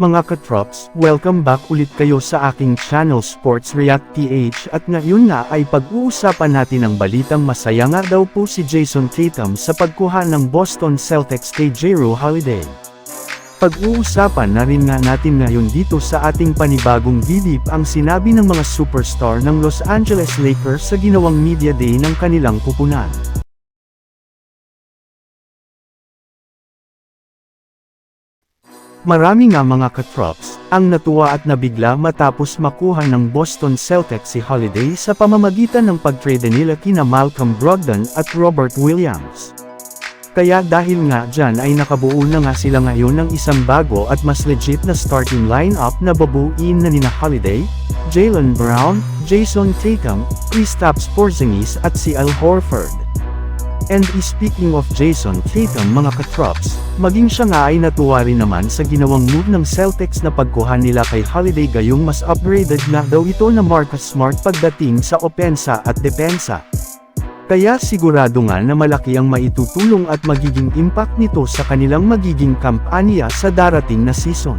Mga katrops, welcome back ulit kayo sa aking channel Sports React PH at ngayon nga ay pag-uusapan natin ang balitang masaya nga daw po si Jason Tatum sa pagkuha ng Boston Celtics kay Jrue Holiday. Pag-uusapan na rin nga natin ngayon dito sa ating panibagong video ang sinabi ng mga superstar ng Los Angeles Lakers sa ginawang media day ng kanilang pupunan. Marami nga mga katrops, ang natuwa at nabigla matapos makuha ng Boston Celtics si Holiday sa pamamagitan ng pagtrade nila kina Malcolm Brogdon at Robert Williams. Kaya dahil nga dyan ay nakabuo na nga sila ngayon ng isang bago at mas legit na starting lineup na babuin na nina Holiday, Jalen Brown, Jason Tatum, Kristaps Porzingis at si Al Horford. And speaking of Jason Tatum mga katrops, maging siya nga ay natuwa rin naman sa ginawang move ng Celtics na pagkuha nila kay Holiday gayong mas upgraded na daw ito na Marcus Smart pagdating sa opensa at depensa. Kaya sigurado nga na malaki ang maitutulong at magiging impact nito sa kanilang magiging kampanya sa darating na season.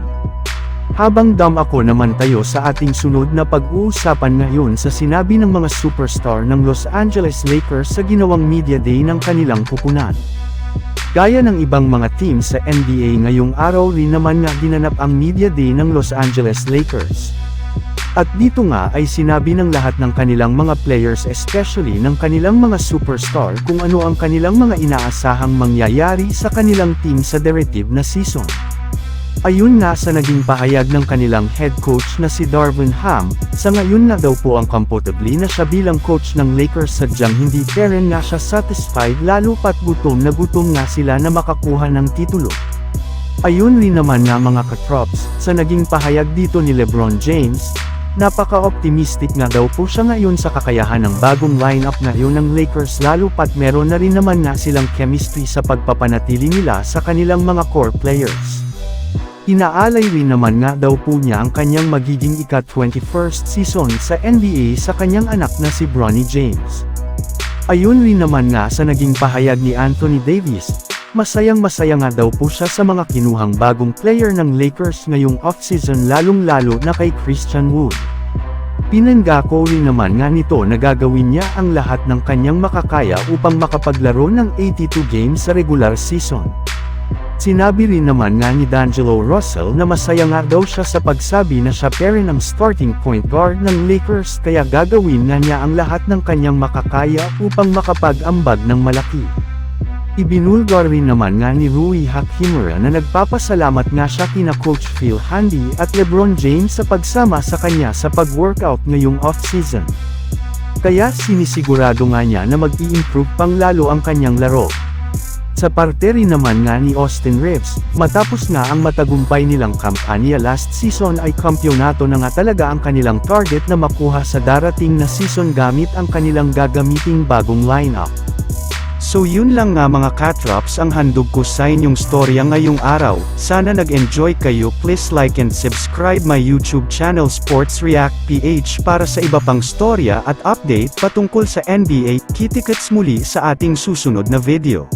Habang dam ako naman tayo sa ating sunod na pag-uusapan ngayon sa sinabi ng mga superstar ng Los Angeles Lakers sa ginawang media day ng kanilang pupunan. Gaya ng ibang mga team sa NBA ngayong araw rin naman nga ginanap ang media day ng Los Angeles Lakers. At dito nga ay sinabi ng lahat ng kanilang mga players especially ng kanilang mga superstar kung ano ang kanilang mga inaasahang mangyayari sa kanilang team sa derivative na season. Ayun nga sa naging pahayag ng kanilang head coach na si Darvin Ham, sa ngayon na daw po ang comfortably na siya bilang coach ng Lakers sadyang hindi pa rin nga siya satisfied lalo pat gutom na gutom nga sila na makakuha ng titulo. Ayun rin naman nga mga katrops, sa naging pahayag dito ni Lebron James, napaka-optimistic nga daw po siya ngayon sa kakayahan ng bagong lineup ngayon ng Lakers lalo pat meron na rin naman nga silang chemistry sa pagpapanatili nila sa kanilang mga core players. Inaalay rin naman nga daw po niya ang kanyang magiging ika-21st season sa NBA sa kanyang anak na si Bronny James. Ayun rin naman nga sa naging pahayag ni Anthony Davis, masayang masaya nga daw po siya sa mga kinuhang bagong player ng Lakers ngayong off-season lalong-lalo na kay Christian Wood. Pinanggako rin naman nga nito na gagawin niya ang lahat ng kanyang makakaya upang makapaglaro ng 82 games sa regular season. Sinabi rin naman nga ni D'Angelo Russell na masaya nga daw siya sa pagsabi na siya pa rin ang starting point guard ng Lakers kaya gagawin nga niya ang lahat ng kanyang makakaya upang makapag-ambag ng malaki. Ibinulgar rin naman nga ni Rui Hachimura na nagpapasalamat nga siya kina Coach Phil Handy at Lebron James sa pagsama sa kanya sa pag-workout ngayong off-season. Kaya sinisigurado nga niya na mag-i-improve pang lalo ang kanyang laro. Sa parte rin naman nga ni Austin Reeves, matapos nga ang matagumpay nilang kampanya last season ay kampyonato na nga talaga ang kanilang target na makuha sa darating na season gamit ang kanilang gagamiting bagong lineup. So yun lang nga mga katrops ang handog ko sa inyong storya ngayong araw, sana nag-enjoy kayo please like and subscribe my YouTube channel Sports React PH para sa iba pang storya at update patungkol sa NBA, kitikets muli sa ating susunod na video.